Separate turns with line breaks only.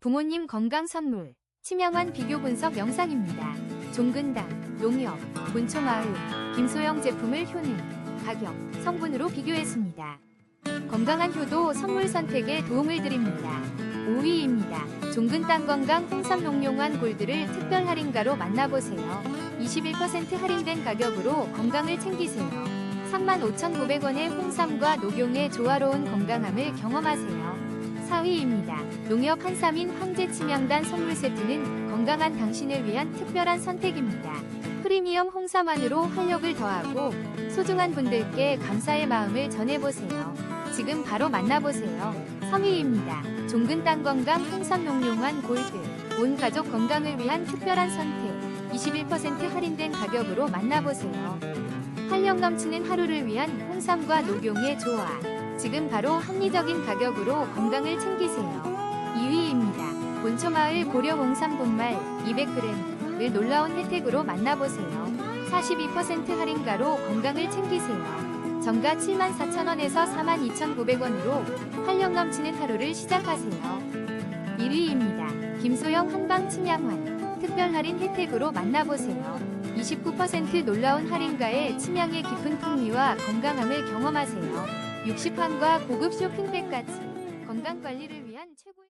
부모님 건강 선물, 치명한 비교 분석 영상입니다. 종근당, 농협, 본초마을, 김소영 제품을 효능, 가격, 성분으로 비교했습니다. 건강한 효도 선물 선택에 도움을 드립니다. 5위입니다. 종근당 건강 홍삼 녹용한 골드를 특별 할인가로 만나보세요. 21% 할인된 가격으로 건강을 챙기세요. 35,900원의 홍삼과 녹용의 조화로운 건강함을 경험하세요. 4위입니다. 농협 한삼인 황제 치명단 선물 세트는 건강한 당신을 위한 특별한 선택입니다. 프리미엄 홍삼안으로 활력을 더하고 소중한 분들께 감사의 마음을 전해보세요. 지금 바로 만나보세요. 3위입니다. 종근 땅 건강 홍삼 녹용한 골드. 온 가족 건강을 위한 특별한 선택. 21% 할인된 가격으로 만나보세요. 활력 넘치는 하루를 위한 홍삼과 녹용의 조화. 지금 바로 합리적인 가격으로 건강을 챙기세요. 2위입니다. 본초마을 고려 홍삼 본말 200g을 놀라운 혜택으로 만나보세요. 42% 할인가로 건강을 챙기세요. 정가 74,000원에서 42,900원으로 활력 넘치는 하루를 시작하세요. 1위입니다. 김소영 한방 침양환 특별 할인 혜택으로 만나보세요. 29% 놀라운 할인가에 침양의 깊은 풍미와 건강함을 경험하세요. 60환과 고급 쇼핑백까지 건강 관리를 위한 최고의